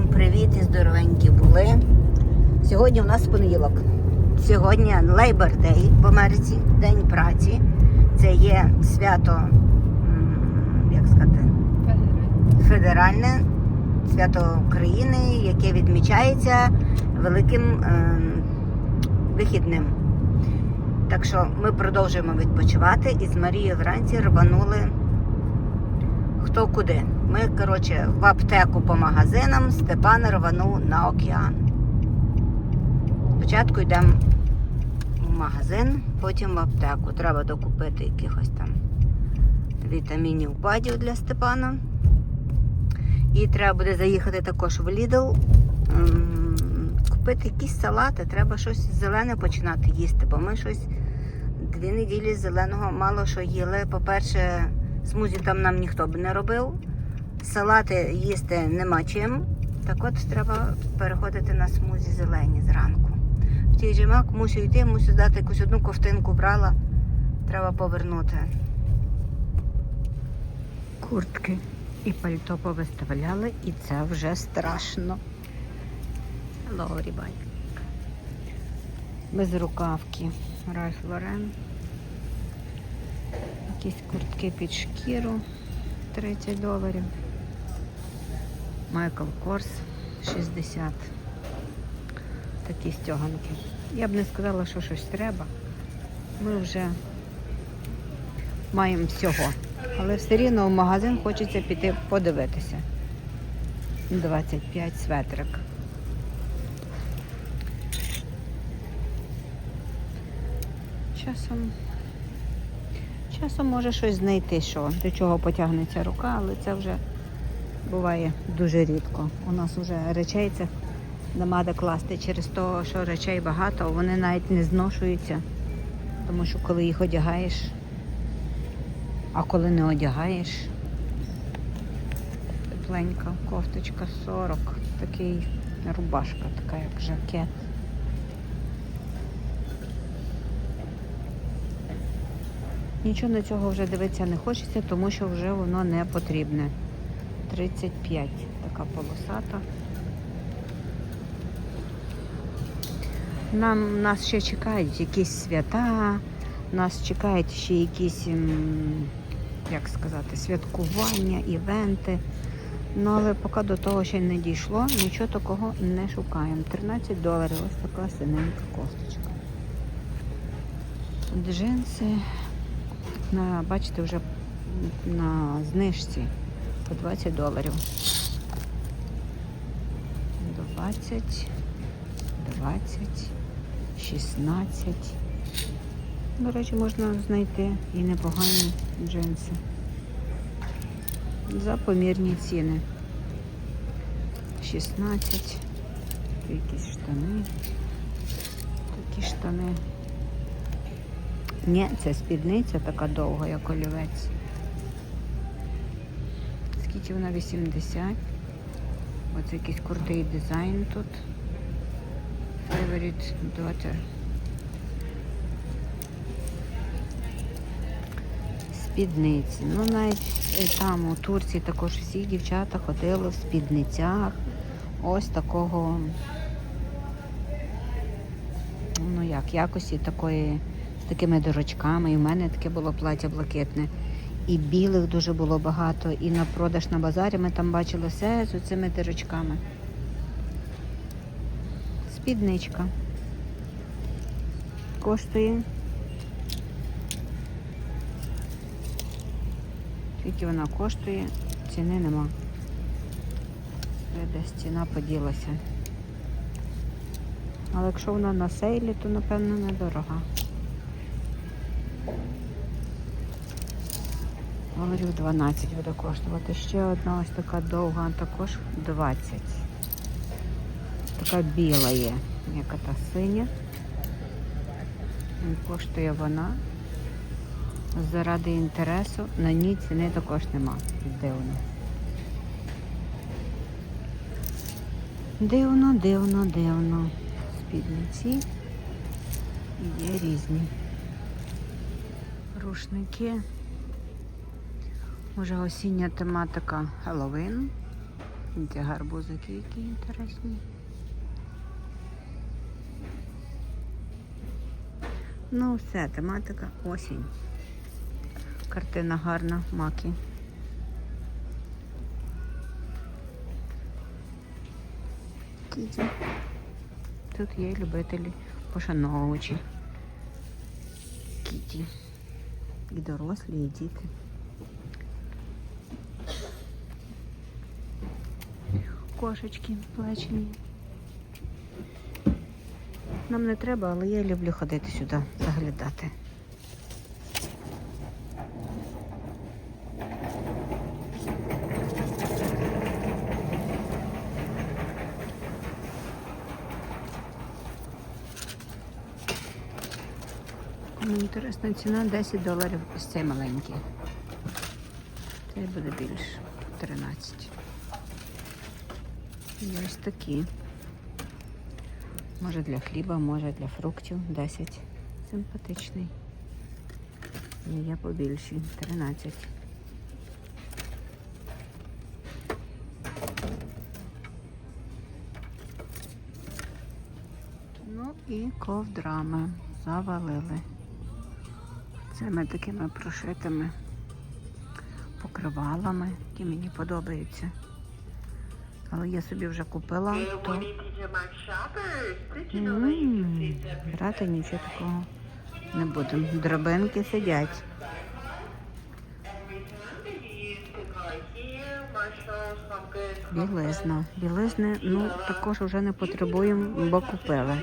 Всім привіт і здоровенькі були. Сьогодні у нас понеділок. Сьогодні Labor Day в Америці, День праці. Це є свято, як сказати, федеральне свято України, яке відмічається великим е, вихідним. Так що ми продовжуємо відпочивати і з Марією вранці рванули хто куди. Ми, коротше, в аптеку по магазинам, Степан рванув на океан. Спочатку йдемо в магазин, потім в аптеку. Треба докупити якихось там вітамінів бадів для Степана. І треба буде заїхати також в м, купити якісь салати. Треба щось зелене починати їсти, бо ми щось дві неділі зеленого мало що їли. По-перше, смузі там нам ніхто б не робив. Салати їсти нема чим. Так от треба переходити на смузі зелені зранку. В тій жимак мусю йти, мусю здати якусь одну ковтинку брала. Треба повернути. Куртки і пальто повиставляли, і це вже страшно. Everybody. Без рукавки. Ральф Лорен. Якісь куртки під шкіру 30 доларів. Майкл Корс 60. Такі стяганки. Я б не сказала, що щось треба. Ми вже маємо всього. Але все рівно в магазин хочеться піти подивитися. 25 светрик. Часом Часом може щось знайти, що до чого потягнеться рука, але це вже буває дуже рідко. У нас вже речей це нема де класти через те, що речей багато, вони навіть не зношуються. Тому що коли їх одягаєш, а коли не одягаєш, тепленька кофточка 40, такий рубашка, така як жакет. Нічого на цього вже дивитися не хочеться, тому що вже воно не потрібне. 35 така полосата. Нам нас ще чекають якісь свята, нас чекають ще якісь, як сказати, святкування, івенти. Ну, але поки до того ще не дійшло, нічого такого не шукаємо. 13 доларів, ось така синенька косточка. Джинси на, бачите, вже на знижці по 20 доларів. 20, 20, 16. До речі, можна знайти і непогані джинси. За помірні ціни. 16. Якісь штани. Такі штани. Ні, це спідниця така довга, як олівець. Скільки вона 80. Оце якийсь крутий дизайн тут. Favorite daughter. Спідниці. Ну навіть е, там у Турції також всі дівчата ходили в спідницях. Ось такого, ну як, якості такої такими дорочками. І в мене таке було плаття блакитне. І білих дуже було багато. І на продаж на базарі ми там бачили все з цими дирочками. Спідничка. Коштує. Скільки вона коштує, ціни нема. Де Десь ціна поділася. Але якщо вона на сейлі, то напевно недорога. Доларів 12 буде коштувати. Ще одна ось така довга, також 20. Така біла є, яка та синя. Коштує вона. Заради інтересу на ній ціни також нема. Дивно. Дивно, дивно, дивно. Спідниці є різні. Рушники. Уже осіння тематика Хеллоуін. Ці гарбузики які інтересні. Ну, все, тематика осінь. Картина гарна, маки. Кіті. Тут є любителі, пошановувачі. Кіті. І дорослі, і діти. Кошечки плечені. Нам не треба, але я люблю ходити сюди, заглядати. Інтересна ціна 10 доларів ось цей маленький. Цей буде більше 13. І ось такі. Може для хліба, може для фруктів 10. Симпатичний. І є побільші 13. Ну і ковдрами завалили. Цими такими прошитими покривалами, які мені подобаються. Але я собі вже купила, то брати нічого такого не будемо. Дробинки сидять. Білизна. Білизни, ну, також вже не потребуємо, бо купили. $20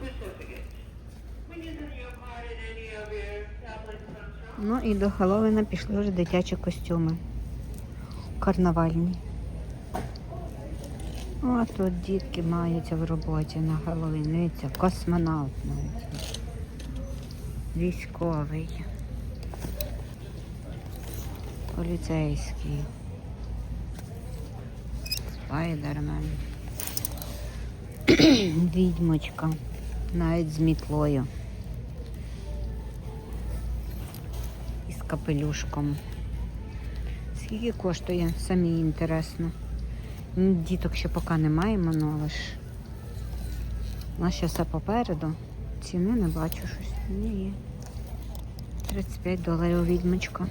certificate. When using your card in any of your tablets from shop, Ну і до Хеллоуіна пішли вже дитячі костюми. Карнавальні. О, тут дітки маються в роботі на. Дивіться, космонавт навіть. Військовий. Поліцейський. Спайдермен. Відьмочка. Навіть з мітлою. І з капелюшком. Скільки коштує? Самі інтересно. Діток ще поки не маємо, ну але ж. У нас ще все попереду. Ціни не бачу щось. Ні, є. 35 доларів відьмочка.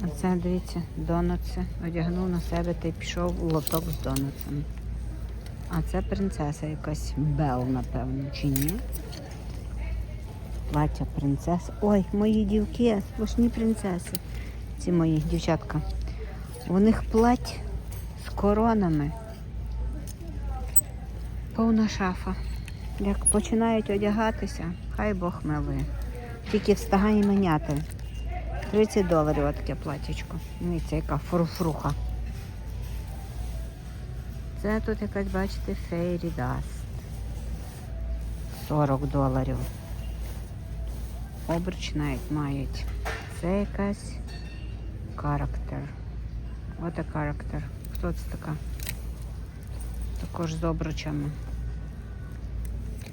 А це, дивіться, донатси. Одягнув на себе та й пішов лоток з донатсами. А це принцеса якась Бел, напевно, чи ні? Плаття принцес. Ой, мої дівки, сплошні принцеси. Ці мої дівчатка. У них плать з коронами. Повна шафа. Як починають одягатися, хай Бог милує. Тільки встигай міняти. 30 доларів таке платічко. Дивіться, яка фруфруха. Це тут якась, бачите, Fairy Dust. 40 доларів. Обруч навіть мають. Це якась характер. Оте характер. Хто це така? Також з обручами.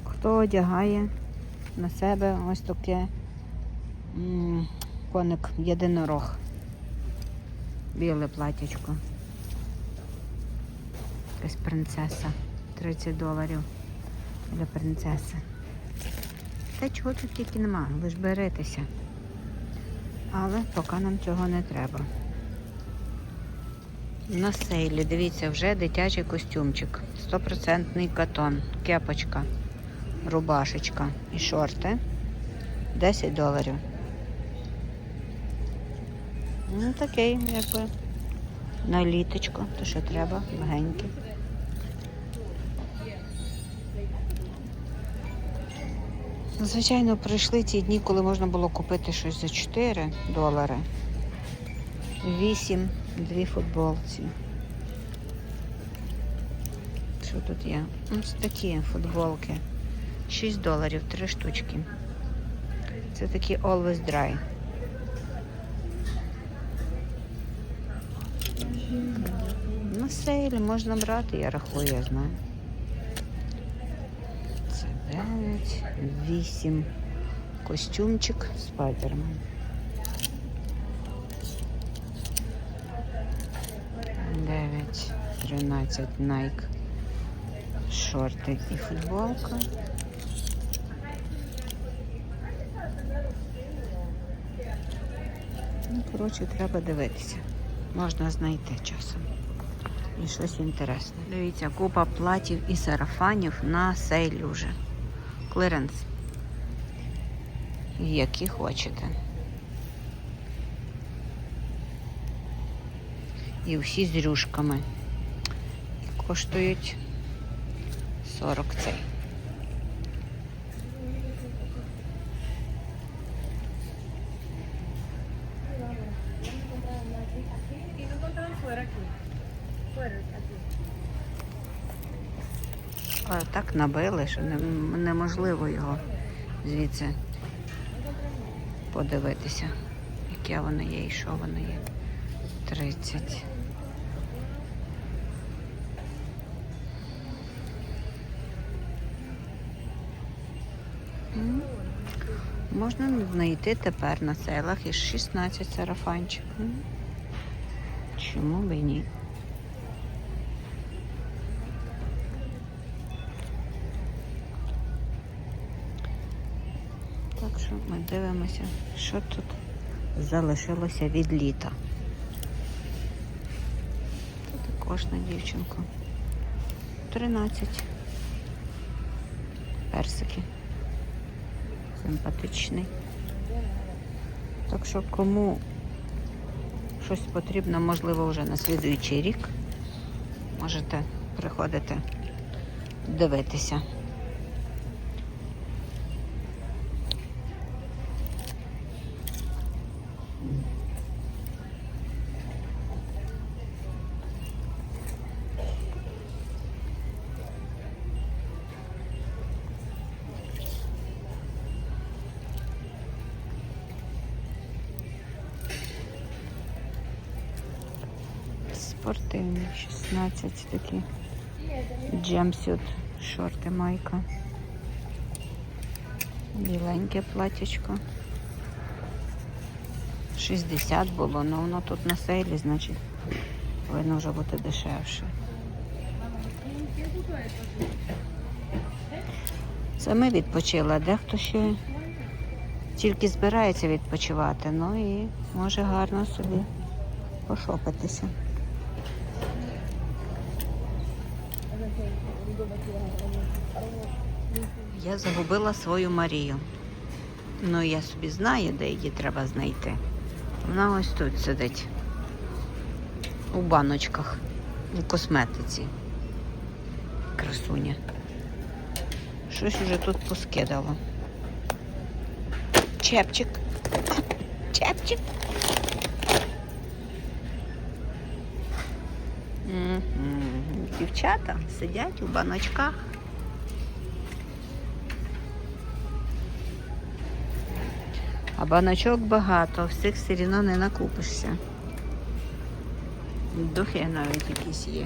Хто одягає на себе ось таке коник єдинорог. Біле платячко. Якась принцеса. 30 доларів для принцеси. Та чого тут тільки нема, ви ж беретеся. Але поки нам цього не треба. На сейлі, дивіться, вже дитячий костюмчик. Стопроцентний катон, кепочка, рубашечка і шорти. 10 доларів. Ну, такий, якби. На літочко, то що треба, легенький. Звичайно, пройшли ті дні, коли можна було купити щось за 4 долари. 8, дві футболці. Що тут є? Ось такі футболки. 6 доларів, 3 штучки. Це такі Always Dry. На сейлі можна брати, я рахую, я знаю. 9, 8. Костюмчик Спайдермен. Дев'ять, тринадцять найк, шорти і футболка. Ну, коротше, треба дивитися. Можна знайти часом. І щось інтересне. Дивіться, купа платів і сарафанів на сейль уже. Клиренс. Які хочете. І всі з рюшками. І коштують 40 цей. Але так набили, що неможливо його звідси подивитися, яке воно є і що воно є. 30. Можна знайти тепер на селах із 16 сарафанчик. Чому б і ні? Ми дивимося, що тут залишилося від літа. Тут також на дівчинку. 13. Персики. Симпатичний. Так що кому щось потрібно, можливо, вже на слідуючий рік, можете приходити дивитися. 16 такі. Джемсют, шорти, майка. Біленьке платічко. 60 було, але воно тут на сейлі, значить повинно вже бути дешевше. Це ми відпочили, дехто ще тільки збирається відпочивати, ну і може гарно собі пошопитися. Я загубила свою Марію. Ну, я собі знаю, де її треба знайти. Вона ось тут сидить. У баночках, у косметиці. Красуня. Щось уже тут поскидало. Чепчик. Чепчик. Дівчата сидять у баночках. А баночок багато, всіх все рівно не накупишся. Духи навіть якісь є.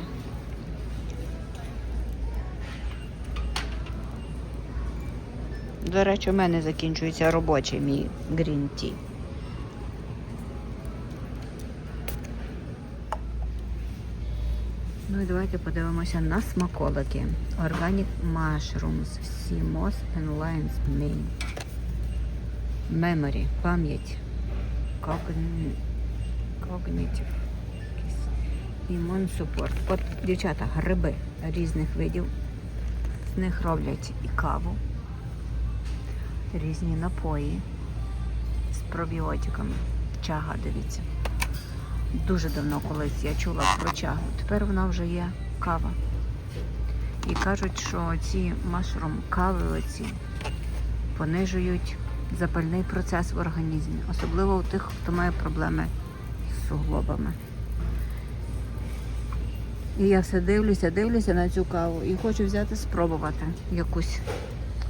До речі, у мене закінчується робочий мій Green Tea. Ну і давайте подивимося на смаколики. Organic Mushrooms, Sea Moss and Lion's Mane. Memory, пам'ять. Cognitive. якийсь. От, дівчата, гриби різних видів. З них роблять і каву, різні напої з пробіотиками. Чага, дивіться. Дуже давно колись я чула про чагу. Тепер вона вже є кава. І кажуть, що ці машрум кави оці понижують запальний процес в організмі, особливо у тих, хто має проблеми з суглобами. І я все дивлюся, дивлюся на цю каву і хочу взяти спробувати якусь.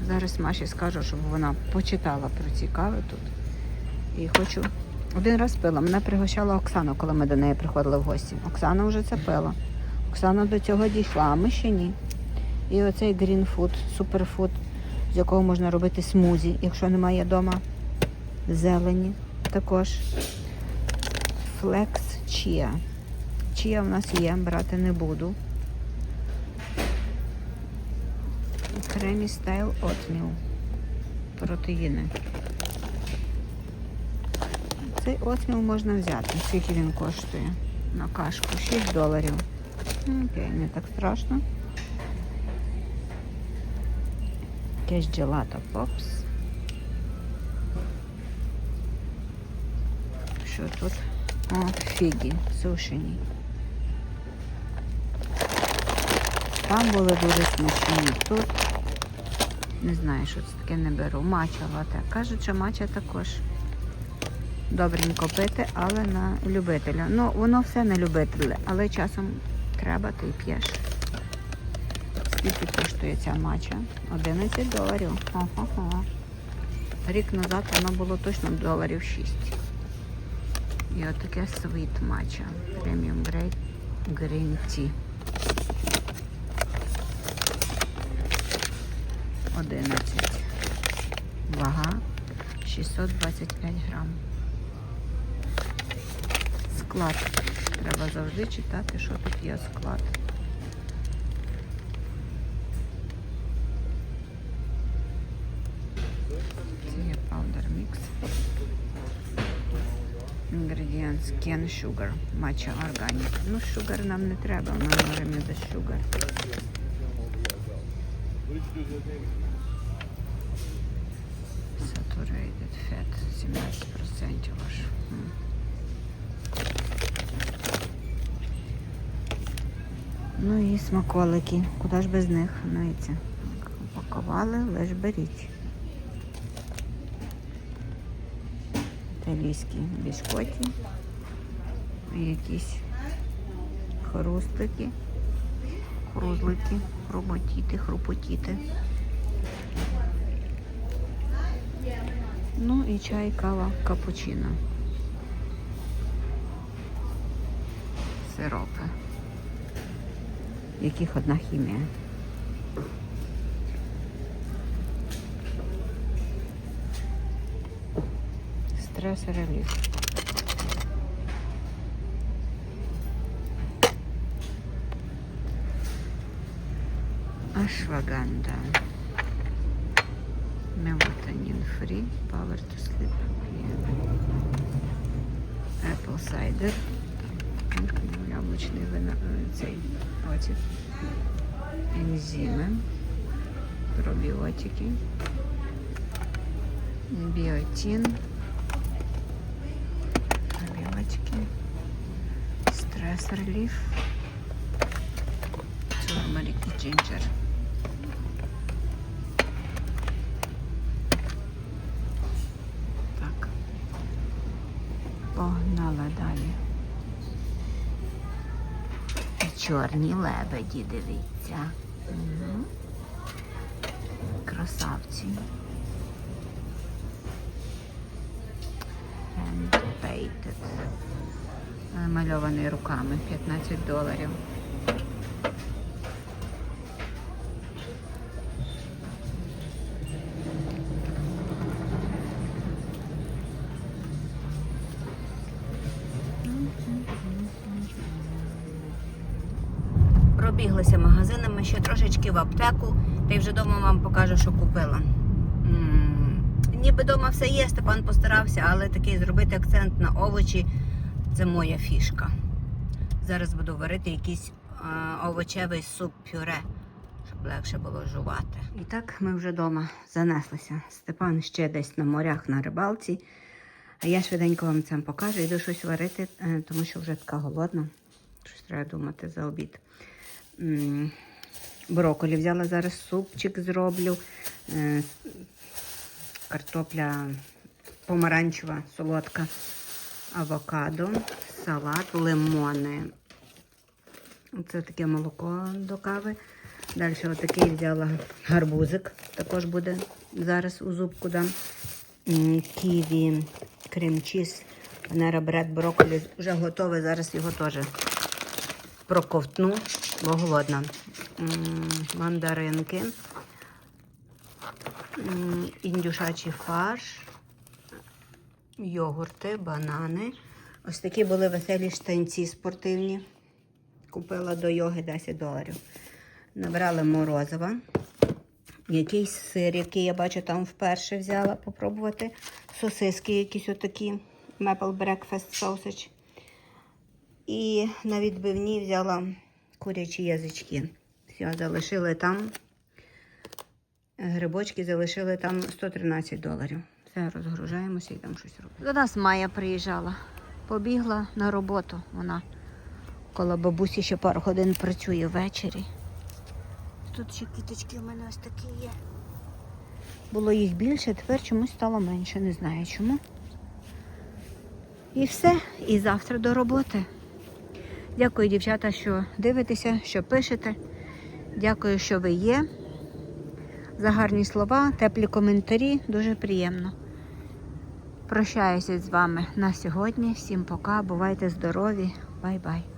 Зараз Маші скажу, щоб вона почитала про ці кави тут. І хочу. Один раз пила. Мене пригощала Оксана, коли ми до неї приходили в гості. Оксана вже це пила. Оксана до цього дійшла, а ми ще ні. І оцей Food, суперфуд, з якого можна робити смузі, якщо немає вдома зелені. Також Flex Chia. Чия в нас є, брати не буду. Кремі стайл отміл. Протеїни. Цей отміл можна взяти. Скільки він коштує на кашку? 6 доларів. Окей, не так страшно. Якесь джелато попс. Що тут? О, фігі сушені. Там були дуже смачні. Тут не знаю, що це таке не беру. Мача лате. Кажуть, що мача також добренько пити, але на любителя. Ну, воно все на любителя, але часом треба, ти п'єш. Скільки коштує ця мача? 11 доларів. Ого-го. Рік назад воно було точно доларів 6. І отаке світ матча. Преміум грейд Green Tea. 11. Вага 625 грам. Склад. Треба завжди читати, що тут є склад. Ingredients can sugar, matcha organic. Ну, sugar нам не треба, ми можемо без sugar. Saturated fat 17% аж. Ну і смаколики. Куди ж без них? Це. Упакували, лиш беріть. Італійські біскоті, якісь хрустики, хрузлики, хруботіти, хрупотіти. Ну і чай, кава, капучино. Сиропи, яких одна хімія. Стрес реліф. Ашваганда. Мелатонин фрі. Power to sleep. Apple cider. Яблучний вина, цей оцет. Ензими. Пробіотики. Біотин. Стрес реліф. Турмерик і. Так. Погнала далі. Чорні лебеді, дивіться. Угу. Красавці. Hand-painted. Намальований руками 15 доларів. Пробіглися магазинами, ще трошечки в аптеку, та й вже вдома вам покажу, що купила. Ніби вдома все є, Степан постарався, але такий зробити акцент на овочі це моя фішка. Зараз буду варити якийсь е, овочевий суп-пюре, щоб легше було жувати. І так ми вже вдома занеслися. Степан ще десь на морях на рибалці. А я швиденько вам це покажу. Йду щось варити, е, тому що вже така голодна. Щось треба думати за обід. М, Брокколі взяла зараз супчик зроблю. Е, Картопля помаранчева, солодка, авокадо, салат, лимони. Це таке молоко до кави. Далі отакий взяла гарбузик. Також буде зараз у зубку дам. Ківі, крем-чіз, панера брокколі. Вже готове. Зараз його теж проковтну, бо голодна. Мандаринки. Індюшачий фарш, йогурти, банани. Ось такі були веселі штанці спортивні. Купила до йоги 10 доларів. Набрали морозива. Якийсь сир, який я бачу там вперше взяла попробувати. Сосиски якісь отакі. Maple Breakfast Sausage. І на відбивні взяла курячі язички. Все, залишили там. Грибочки залишили там 113 доларів. Все, розгружаємося і там щось робимо. До нас Майя приїжджала. Побігла на роботу. Вона коло бабусі ще пару годин працює ввечері. Тут ще квіточки в мене ось такі є. Було їх більше, тепер чомусь стало менше, не знаю чому. І все, і завтра до роботи. Дякую, дівчата, що дивитеся, що пишете. Дякую, що ви є. За гарні слова, теплі коментарі. Дуже приємно. Прощаюся з вами на сьогодні. Всім пока. Бувайте здорові. Бай-бай.